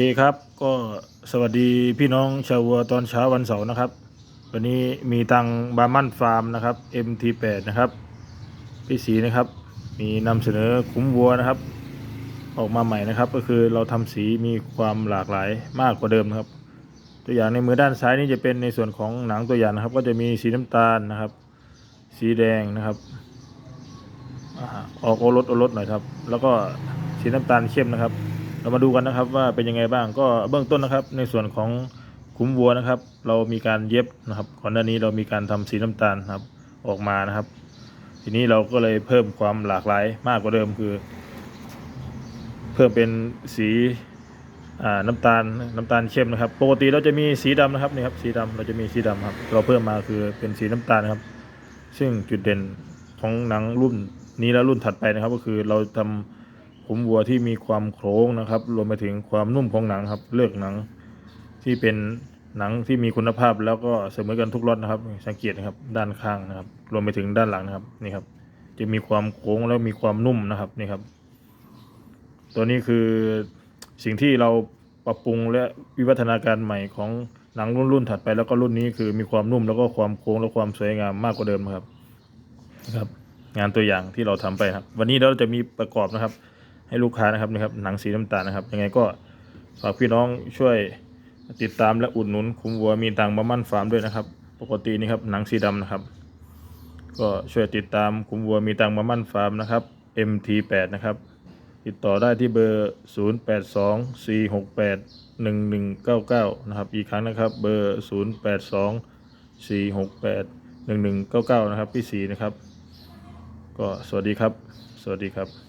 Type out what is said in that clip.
เคครับ ก็สวัสดีพี่น้องชาววัวตอนเช้าวันเสาร์นะครับ วันนี้มีตังบาร์มันฟาร์มนะครับ MT8 นะครับพี่สีนะครับ มีนำเสนอคุ้มวัวนะครับ ออกมาใหม่นะครับ ก็คือเราทำสีมีความหลากหลายมากกว่าเดิมนะครับ ตัวอย่างในมือด้านซ้ายนี่จะเป็นในส่วนของหนังตัวอย่างนะครับ ก็จะมีสีน้ำตาลนะครับ สีแดงนะครับอออกโอรสโอรสหน่อยครับ แล้วก็สีน้ำตาลเข้มนะครับ เรามาดูกันนะครับว่าเป็นยังไงบ้างก็เบื้องต้นนะครับ ในส่วนของคุ้มวัวนะครับ เรามีการเย็บนะครับก่อนหน้านี้เรามีการทำสีน้ำตาลครับออกมานะครับ ทีนี้เราก็เลยเพิ่มความหลากหลายมากกว่าเดิมคือ เพิ่มเป็นสีน้ำตาลน้ำตาลเข้มนะครับ ปกติเราจะมีสีดำนะครับนี่ครับสีดำเราจะมีสีดำครับ เราเพิ่มมาคือเป็นสีน้ำตาลนะครับ ซึ่งจุดเด่นของหนังรุ่นนี้และรุ่นถัดไปนะครับ ก็คือเราทำ ขุมวัวที่มีความโครงนะครับ รวมไปถึงความนุ่มของหนังครับ เลือกหนังที่เป็นหนังที่มีคุณภาพแล้วก็เสมอกันทุกรสนะครับ สังเกตนะครับด้านข้างนะครับ รวมไปถึงด้านหลังนะครับนี่ครับ จะมีความโค้งแล้วมีความนุ่มนะครับนี่ครับ ตัวนี้คือสิ่งที่เราปรับปรุงและวิวัฒนาการใหม่ของหนังรุ่นรุ่นถัดไปแล้วก็รุ่นนี้คือมีความนุ่มแล้วก็ความโค้งและความสวยงามมากกว่าเดิมครับนะครับ งานตัวอย่างที่เราทำไปครับ วันนี้เราจะมีประกอบนะครับ ให้ลูกค้านะครับนะครับหนังสีน้ำตาลนะครับ ยังไงก็ฝากพี่น้องช่วยติดตามและอุดหนุนคุ้มวัวมีตังมามั่นฟาร์มด้วยนะครับ ปกตินี่ครับหนังสีดำนะครับ ก็ช่วยติดตามคุ้มวัวมีตังมามั่นฟาร์มนะครับ MT8 นะครับ ติดต่อได้ที่เบอร์ 0824681199 นะครับ อีกครั้งนะครับ เบอร์ 0824681199 นะครับพี่สีนะครับ ก็สวัสดีครับ สวัสดีครับ